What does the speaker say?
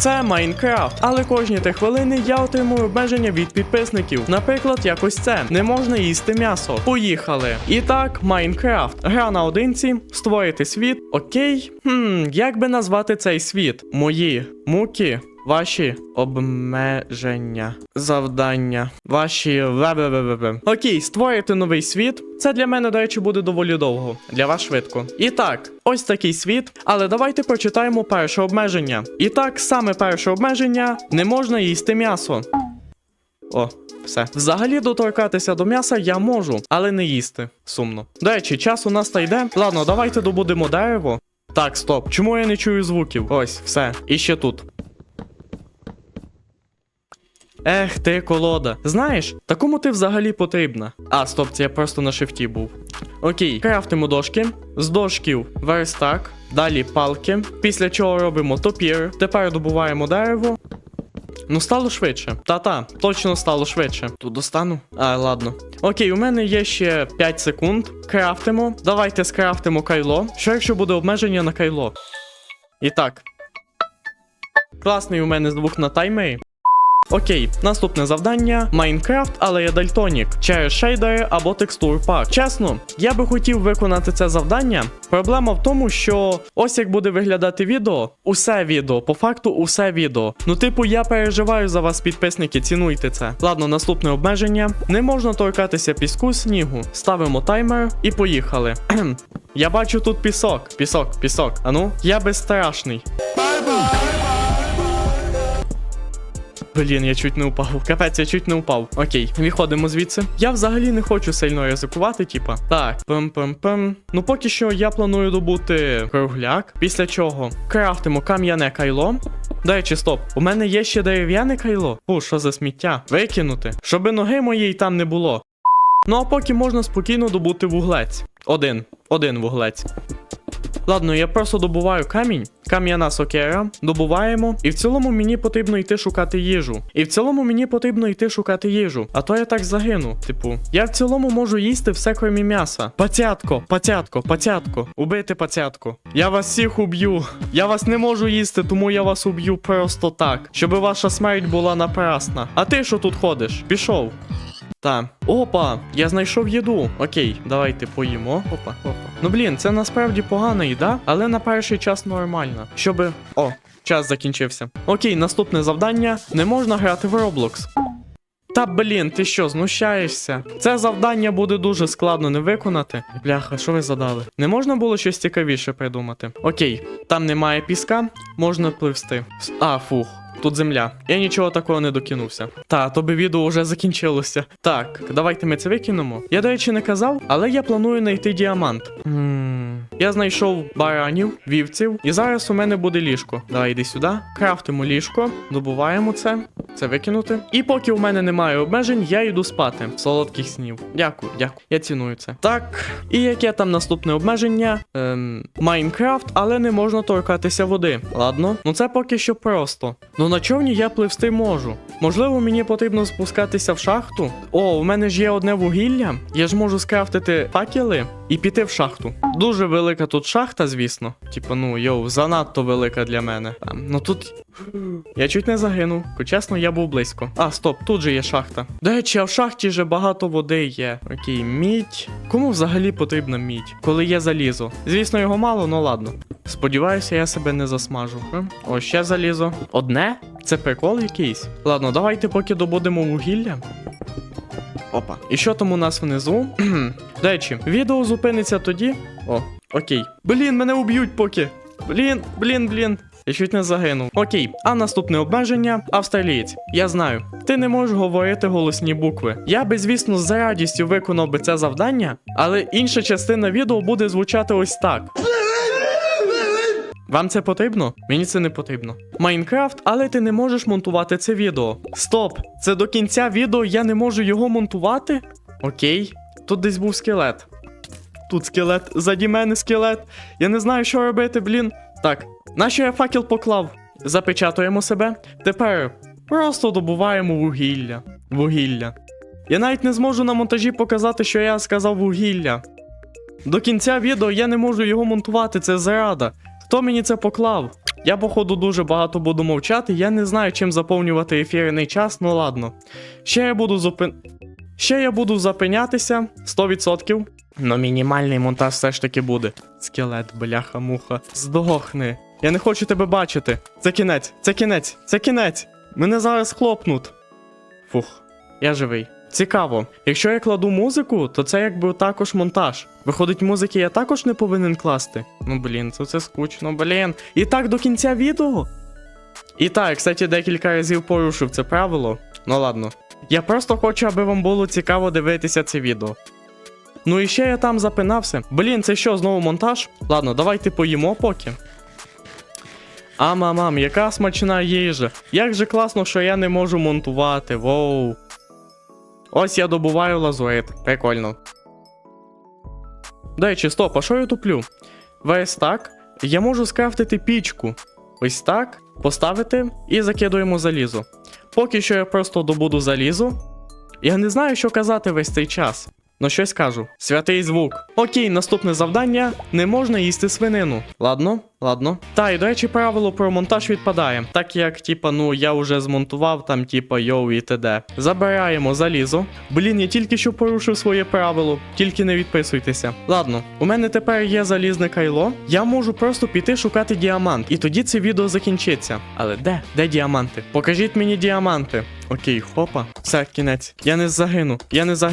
Це Майнкрафт, але кожні три хвилини я отримую обмеження від підписників. Наприклад, якось це не можна їсти м'ясо. Поїхали. І так, Майнкрафт. Гра на одинці, створити світ. Окей. Хм, як би назвати цей світ? Мої муки. Ваші обмеження, завдання, ваші ве-ве-ве-ве-ве. Окей, створити новий світ. Це для мене, до речі, буде доволі довго. Для вас швидко. І так, ось такий світ. Але давайте прочитаємо перше обмеження. І так, саме перше обмеження не можна їсти м'ясо. О, все. Взагалі доторкатися до м'яса я можу, але не їсти. Сумно. До речі, час у нас та йде. Ладно, давайте добудемо дерево. Так, стоп. Чому я не чую звуків? Ось, все. І ще тут. Ех, ти колода. Знаєш, такому ти взагалі потрібна. А, стоп, це я просто на шифті був. Окей, крафтимо дошки. З дошків верстак. Далі палки. Після чого робимо топір. Тепер добуваємо дерево. Ну, стало швидше. Та-та, точно стало швидше. Тут достану. А, ладно. Окей, у мене є ще 5 секунд. Крафтимо. Давайте скрафтимо кайло. Що якщо буде обмеження на кайло? І так. Класний у мене звук на таймері. Окей, наступне завдання Майнкрафт, але я дальтонік через шейдери або текстур пак. Чесно, я би хотів виконати це завдання. Проблема в тому, що ось як буде виглядати відео, усе відео, по факту, усе відео. Ну, типу, я переживаю за вас, підписники, цінуйте це. Ладно, наступне обмеження. Не можна торкатися піску снігу. Ставимо таймер і поїхали. Я бачу тут пісок. Пісок, пісок. Ану, я безстрашний. Блін, я чуть не упав. Капець, я чуть не упав. Окей, виходимо звідси. Я взагалі не хочу сильно ризикувати, типа. Так, пем-пем-пем. Ну поки що я планую добути кругляк. Після чого крафтимо кам'яне кайло. До речі, стоп, у мене є ще дерев'яне кайло. Фу, що за сміття? Викинути. Щоби ноги моєї там не було. Ну а поки можна спокійно добути вуглець. Один. Один вуглець. Ладно, я просто добуваю камінь, кам'яна сокера, добуваємо, і в цілому мені потрібно йти шукати їжу. І в цілому мені потрібно йти шукати їжу. А то я так загину. Типу, я в цілому можу їсти все крім м'яса. Пацятко, пацятко, пацятко, убити пацятко. Я вас всіх уб'ю. Я вас не можу їсти, тому я вас уб'ю просто так, щоб ваша смерть була напрасна. А ти що тут ходиш? Пішов. Та. Опа, я знайшов їду. Окей, давайте поїмо. Опа, опа. Ну блін, це насправді погана їда, але на перший час нормально. Щоби. О, час закінчився. Окей, наступне завдання: не можна грати в Roblox. Та блін, ти що, знущаєшся? Це завдання буде дуже складно не виконати. Бляха, що ви задали? Не можна було щось цікавіше придумати. Окей, там немає піска, можна пливсти. А, фух. Тут земля. Я нічого такого не докинувся. Та, то би відео вже закінчилося. Так, давайте ми це викинемо. Я, до речі, не казав, але я планую знайти діамант. М, Я знайшов баранів, вівців, і зараз у мене буде ліжко. Давай йди сюди. Крафтимо ліжко, добуваємо це, це викинути. І поки у мене немає обмежень, я йду спати. Солодких снів. Дякую, дякую. Я ціную це. Так, і яке там наступне обмеження? Ем, Майнкрафт, але не можна торкатися води. Ладно, ну це поки що просто. Ну на човні я пливсти можу. Можливо, мені потрібно спускатися в шахту. О, у мене ж є одне вугілля. Я ж можу скрафтити факели і піти в шахту. Дуже велика тут шахта, звісно. Типа, ну йоу, занадто велика для мене. Там, ну тут. Я чуть не загинув. Чесно, я був близько. А, стоп, тут же є шахта. До речі, а в шахті же багато води є. Окей, мідь. Кому взагалі потрібна мідь, коли є залізо? Звісно, його мало, ну ладно. Сподіваюся, я себе не засмажу. О, ще залізо. Одне? Це прикол якийсь. Ладно, давайте поки добудемо вугілля. Опа. І що там у нас внизу? До речі, відео зупиниться тоді. О, окей. Блін, мене уб'ють поки. Блін, блін, блін. Я чуть не загинув. Окей, а наступне обмеження австралієць. Я знаю, ти не можеш говорити голосні букви. Я би, звісно, з радістю виконав би це завдання, але інша частина відео буде звучати ось так. Вам це потрібно? Мені це не потрібно. Майнкрафт, але ти не можеш монтувати це відео. Стоп! Це до кінця відео я не можу його монтувати? Окей, тут десь був скелет. Тут скелет, заді мене скелет. Я не знаю, що робити, блін. Так, нащо я факел поклав? Запечатуємо себе. Тепер просто добуваємо вугілля. Вугілля. Я навіть не зможу на монтажі показати, що я сказав вугілля. До кінця відео я не можу його монтувати, це зрада. Хто мені це поклав? Я, походу, дуже багато буду мовчати, я не знаю, чим заповнювати ефірний час, ну ладно. Ще я буду зупин... Ще я буду запинятися 100%. Но мінімальний монтаж все ж таки буде. Скелет, бляха-муха. Здохни. Я не хочу тебе бачити. Це кінець, це кінець, це кінець. Мене зараз хлопнуть. Фух, я живий. Цікаво. Якщо я кладу музику, то це якби також монтаж. Виходить, музики я також не повинен класти. Ну блін, це, це скучно, блін. І так до кінця відео. І так, кстати, декілька разів порушив це правило. Ну ладно. Я просто хочу, аби вам було цікаво дивитися це відео. Ну і ще я там запинався. Блін, це що, знову монтаж? Ладно, давайте поїмо поки. А мамам, яка смачна їжа. Як же класно, що я не можу монтувати. Воу. Ось я добуваю лазурит. Прикольно. До речі, стоп, а що я туплю? Весь так. Я можу скрафтити пічку. Ось так. Поставити і закидуємо залізо. Поки що я просто добуду залізу. Я не знаю, що казати весь цей час. Ну щось кажу. Святий звук. Окей, наступне завдання: не можна їсти свинину. Ладно, ладно. Та, і до речі, правило про монтаж відпадає. Так як, типа, ну я вже змонтував там, типа, йоу і т.д. Забираємо залізо. Блін, я тільки що порушив своє правило, тільки не відписуйтеся. Ладно, у мене тепер є залізне кайло. Я можу просто піти шукати діамант, і тоді це відео закінчиться. Але де? Де діаманти? Покажіть мені діаманти. Окей, хопа. Все, кінець. Я не загину. Я не загину.